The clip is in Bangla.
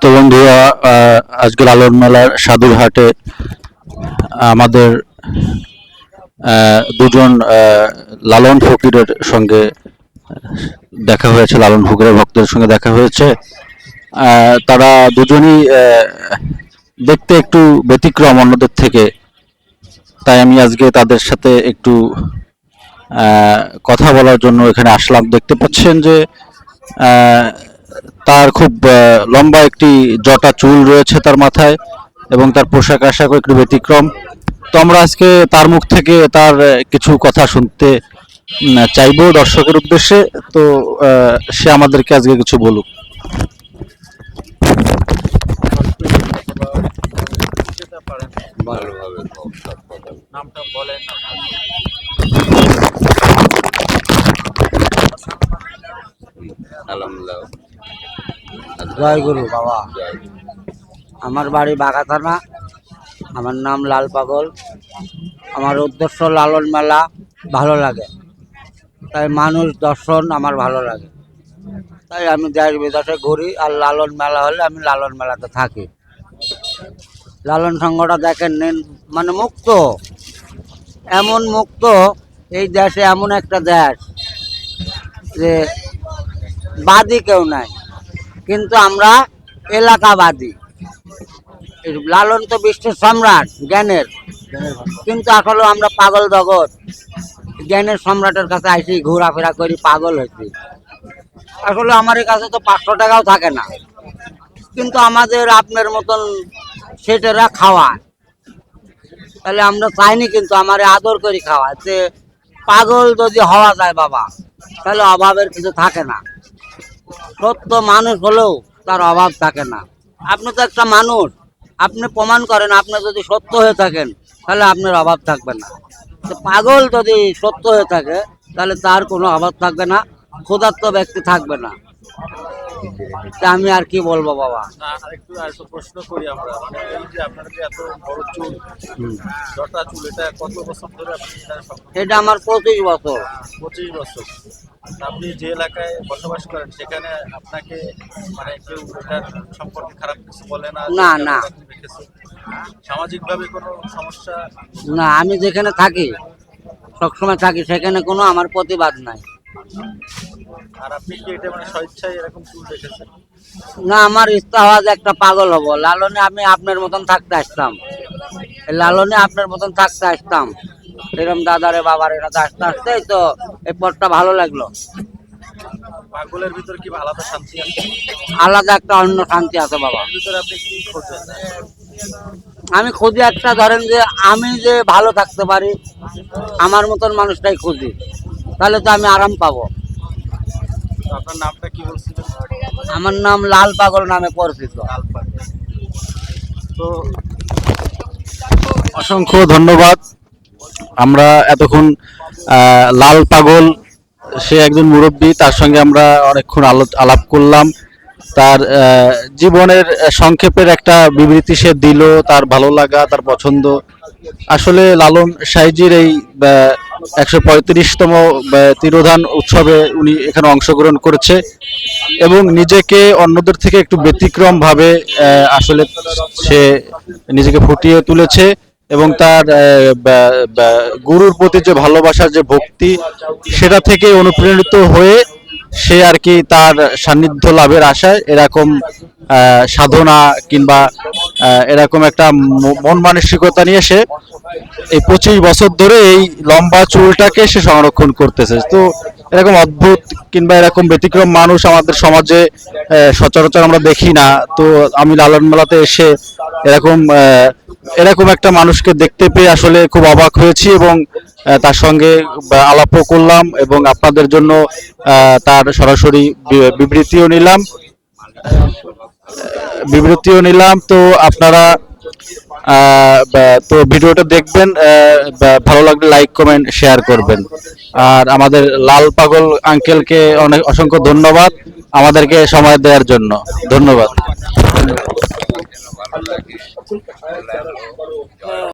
তো বন্ধুরা আজকে লালন মেলার সাধুরহাটে আমাদের দুজন লালন ফকিরের সঙ্গে দেখা হয়েছে, লালন ফকিরের ভক্তদের সঙ্গে দেখা হয়েছে। তারা দুজনই দেখতে একটু ব্যতিক্রম অন্যদের থেকে। তাই আমি আজকে তাদের সাথে একটু কথা বলার জন্য এখানে আসলাম। দেখতে পাচ্ছেন যে তার খুব লম্বা একটি জটা চুল রয়েছে তার মাথায় এবং তার পোশাক আশাকও একটু ব্যতিক্রম। তো আমরা আজকে তার মুখ থেকে তার কিছু কথা শুনতে চাইব দর্শকের উদ্দেশ্যে। তো সে আমাদেরকে আজকে কিছু বলুক। আলহামদুলিল্লাহ জয় গুরু বাবা। আমার বাড়ি বাঘা থানা আমার নাম লাল পাগল। আমার উদ্দেশ্য লালন মেলা, ভালো লাগে। তাই মানুষ দর্শন আমার ভালো লাগে। তাই আমি দেশ বিদেশে ঘুরি আর লালন মেলা হলে আমি লালন মেলাতে থাকি। লালন সংঘটা দেখেন নিন মানে মুক্ত। এমন মুক্ত, এই দেশে এমন একটা দেশ যে বাদী কেউ নাই। কিন্তু আমরা এলাকাবাদী। লালন তো বিশ্বের সম্রাট, জ্ঞানের। কিন্তু আসলে আমরা পাগল জগৎ। জ্ঞানের সম্রাটের কাছে আইসি ঘোরাফেরা করি, পাগল হয়েছি আসলে আমার কাছে তো পাঁচশো টাকাও থাকে না। কিন্তু আমাদের আপনার মতন সেটেরা খাওয়ায়। তাহলে আমরা চাইনি কিন্তু আমার আদর করি খাওয়ায়। যে পাগল যদি হওয়া যায় বাবা, তাহলে অভাবের কিছু থাকে না। সত্য মানুষ হলেও তার অভাব থাকে না। আপনি তো একটা মানুষ আপনি প্রমাণ করেন আপনি যদি সত্য হয়ে থাকেন তাহলে আপনার অভাব থাকবে না। পাগল যদি সত্য হয়ে থাকে তাহলে তার কোনো অভাব থাকবে না ক্ষুধার্ত ব্যক্তি থাকবে না। তা আমি আর কি বলব বাবা? প্রশ্ন করি আমরা মানে যে আপনার এত বড় চুল জটা চুল এটা কত বছর ধরে এটা আমার পঁচিশ বছর। পঁচিশ বছর। আপনি যে এলাকায় বসবাস করেন সেখানে আপনাকে মানে কেউ এটার সম্পর্কে খারাপ কিছু বলে না? না, না। সামাজিক কোনো সমস্যা? না আমি যেখানে থাকি সবসময় থাকি সেখানে কোনো আমার প্রতিবাদ নাই। আর আপনি কি এটা মানে স্বেচ্ছায় এরকম চুল রেখেছেন না আমার ইচ্ছা হওয়া যে একটা পাগল হব। লালনে আমি আপনার মতন থাকতে আসতাম। লালনে আপনার মতন থাকতে আসতাম। এরকম দাদারে বাবারে আসতে আসতে তো এই পথটা ভালো লাগল। পাগলের ভিতর কি আলাদা শান্তি আছে? আলাদা একটা অন্য শান্তি আছে বাবা। ভিতরে আপনি কি খোঁজেন আমি খুঁজি একটা ধরেন যে আমি যে ভালো থাকতে পারি আমার মতন মানুষটাই খুঁজি তাহলে তো আমি আরাম পাবো। আপনার নামটা কি বলছিলেন? আমার নাম লাল পাগল নামে পরিচিত। তো অসংখ্য ধন্যবাদ। আমরা এতক্ষণ লাল পাগল, সে একজন মুরব্বী, তার সঙ্গে আমরা অনেকক্ষণ আলো- আলাপ করলাম। তার জীবনের সংক্ষেপের একটা বিবৃতি সে দিল, তার ভালো লাগা, তার পছন্দ। আসলে লালন সাইজির এই একশো পঁয়ত্রিশতম তিরোধান উৎসবে উনি এখানে অংশগ্রহণ করেছে এবং নিজেকে অন্যদের থেকে একটু ব্যতিক্রম ভাবে আসলে সে নিজেকে ফুটিয়ে তুলেছে। এবং তার গুরুর প্রতি যে ভালোবাসার যে ভক্তি, সেটা থেকে অনুপ্রাণিত হয়ে সে আর কি তার সান্নিধ্য লাভের আশায় এরকম সাধনা কিংবা এরকম একটা মন মানসিকতা নিয়ে সে এই পঁচিশ বছর ধরে এই লম্বা চুলটাকে সে সংরক্ষণ করতেছে। তো এরকম অদ্ভুত কিংবা এরকম ব্যতিক্রম মানুষ আমাদের সমাজে সচরাচর আমরা দেখি না। তো আমি লালন মেলাতে এসে এরকম এরকম একটা মানুষকে দেখতে পেয়ে আসলে খুব অবাক হয়েছি এবং তার সঙ্গে আলাপও করলাম এবং আপনাদের জন্য তার সরাসরি বিবৃতিও নিলাম। বিবৃতিও নিলাম। তো আপনারা তো ভিডিওটা দেখবেন ভালো লাগলে লাইক, কমেন্ট, শেয়ার করবেন। আর আমাদের লাল পাগল আঙ্কেলকে অনেক, অসংখ্য ধন্যবাদ আমাদেরকে সময় দেওয়ার জন্য। ধন্যবাদ। 来来的时候比较